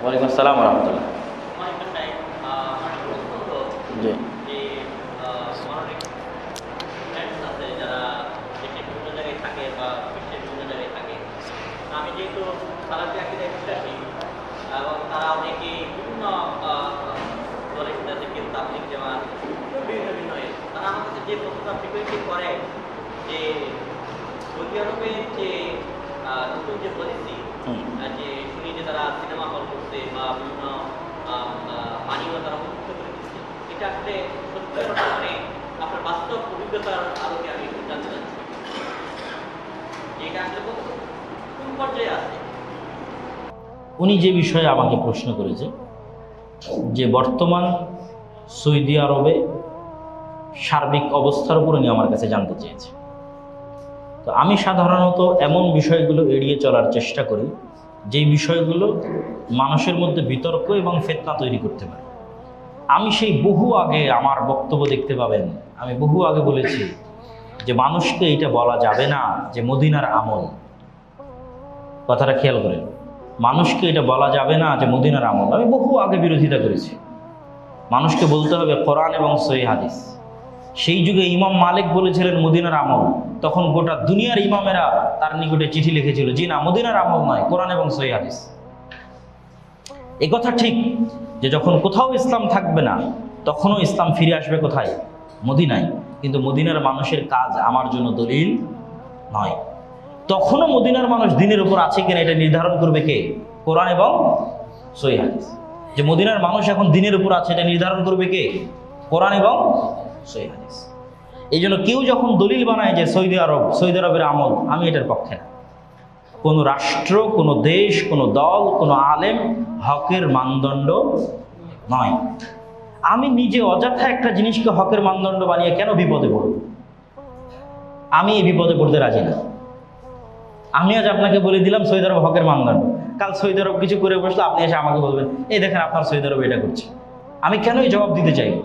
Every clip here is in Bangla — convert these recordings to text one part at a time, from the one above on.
ওয়ালাইকুম আসসালাম রহমতুল্লাহ। জি। অনেক আমি যেহেতু সালাফি আকিদায় বিশ্বাসী এবং তারা অনেকেই বিভিন্ন দলের সাথে কেউ তাবলিক দেওয়া বিভিন্ন বিভিন্ন তারা কাছে যে প্রশ্নটা ফ্রিকুয়েন্টলি করে যে সৌদি আরবের যে নতুন যে পলিসি যে শুনি যে তারা সিনেমা হল করছে বা বিভিন্ন পানীয় তারা করে দিচ্ছে এটা আসলে সত্য মানে আপনার বাস্তব অভিজ্ঞতার আলোকে আমি জানতে চাচ্ছি। এটা আসলে কত কোন পর্যায়ে আছে? উনি যে বিষয়ে আমাকে প্রশ্ন করেছে যে বর্তমান সৌদি আরবে সার্বিক অবস্থার উপর উনি আমার কাছে জানতে চেয়েছে। তো আমি সাধারণত এমন বিষয়গুলো এড়িয়ে চলার চেষ্টা করি, যেই বিষয়গুলো মানুষের মধ্যে বিতর্ক এবং ফেতনা তৈরি করতে পারে। আমি সেই বহু আগে আমার বক্তব্য দেখতে পাবেন, আমি বহু আগে বলেছি যে মানুষকে এটা বলা যাবে না যে মদিনার আমল। কথাটা খেয়াল করেন, মানুষকে এটা বলা যাবে না যে মদিনার আমল। আমি বহু আগে বিরোধিতা করেছি। মানুষকে বলতে হবে কোরআন এবং সহি হাদিস। সেই যুগে ইমাম মালিক বলেছিলেন, মদিনার আমল। তখন গোটা দুনিয়ার ইমামেরা তার নিকটে চিঠি লিখেছিল, জি না, মদিনার আমল নয়, কোরআন এবং সহি হাদিস। এ কথা ঠিক, যে যখন কোথাও ইসলাম থাকবে না, তখনও ইসলাম ফিরে আসবে কোথায়? মদিনায়। কিন্তু মদিনার মানুষের কাজ আমার জন্য দলিল নয়। তখনও মদিনার মানুষ দিনের উপর আছে কিনা এটা নির্ধারণ করবে কে? কোরআন এবং সহি হাদিস। যে মদিনার মানুষ এখন দিনের উপর আছে, এটা নির্ধারণ করবে কে? কোরআন এবং সহি হাদিস। এই জন্য কেউ যখন দলিল বানায় যে সৌদি আরব সৌদি আরবের আমল, আমি এটার পক্ষে না। কোনো রাষ্ট্র, কোনো দেশ, কোনো দল, কোনো আলেম হকের মানদণ্ড নয়। আমি নিজে অযথা একটা জিনিসকে হকের মানদণ্ড বানিয়ে কেন বিপদে পড়ব? আমি এই বিপদে পড়তে রাজি না। আমি আজ আপনাকে বলে দিলাম সৌদি আরব হকের মানদণ্ড। কাল সৌদি আরব কিছু করে বসলে, আপনি এসে আমাকে বলবেন, এই দেখেন, আপনার সৌদি আরব এটা করছে। আমি কেন এই জবাব দিতে চাই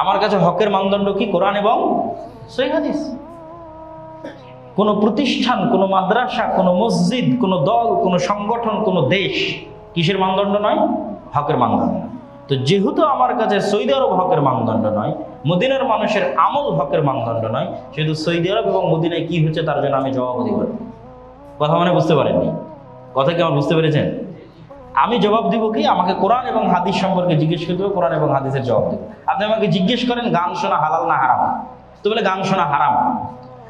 আমার কাছে হকের মানদণ্ড কি? কোরআন এবং সহি হাদিস। কোনো প্রতিষ্ঠান, কোনো মাদ্রাসা, কোনো মসজিদ, কোনো দল, কোনো সংগঠন, কোনো দেশ কিসের মানদণ্ড নয়? হকের মানদণ্ড তো যেহেতু আমার কাছে সৌদি আরব হকের মানদণ্ড নয়, মদিনার মানুষের আমল হকের মানদণ্ড নয়, সেহেতু সৌদি আরব এবং মদিনায় কি হচ্ছে তার জন্য আমি জবাব দিব কথা মানে বুঝতে পারেননি? কথা কি আমার বুঝতে পেরেছেন? আমি জবাব দিব কি? আমাকে কোরআন এবং হাদিস সম্পর্কে জিজ্ঞেস করতে হবে, কোরআন এবং হাদিসের জবাব দেবো। আপনি আমাকে জিজ্ঞেস করেন, গান শোনা হালাল না হারাম? তো বলে, গান শোনা হারাম।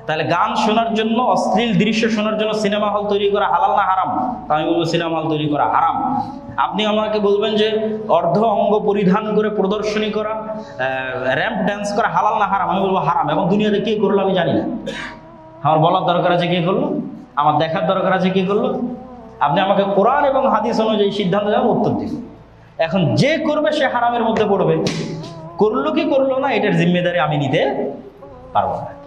তাহলে গান শোনার জন্য, অশ্লীল দৃশ্য শোনার জন্য সিনেমা হল তৈরি করা হালাল না হারাম? আমি বলব, সিনেমা হল তৈরি করা হারাম। আপনি আমাকে বলবেন যে, অর্ধ অঙ্গ পরিধান করে প্রদর্শনী করা র্যাম্প ড্যান্স করা হালাল না হারাম? আমি বলব, হারাম। এবং দুনিয়াতে কে করল আমি জানি না। আমার বলার দরকার আছে কে করল? আমার দেখার দরকার আছে কে করল? আপনি আমাকে কোরআন এবং হাদিস অনুযায়ী সিদ্ধান্ত দেওয়ার উত্তর দিন। এখন যে করবে সে হারামের মধ্যে পড়বে। করল কি করল না, এটার জিম্মেদারি আমি নিতে পারব না।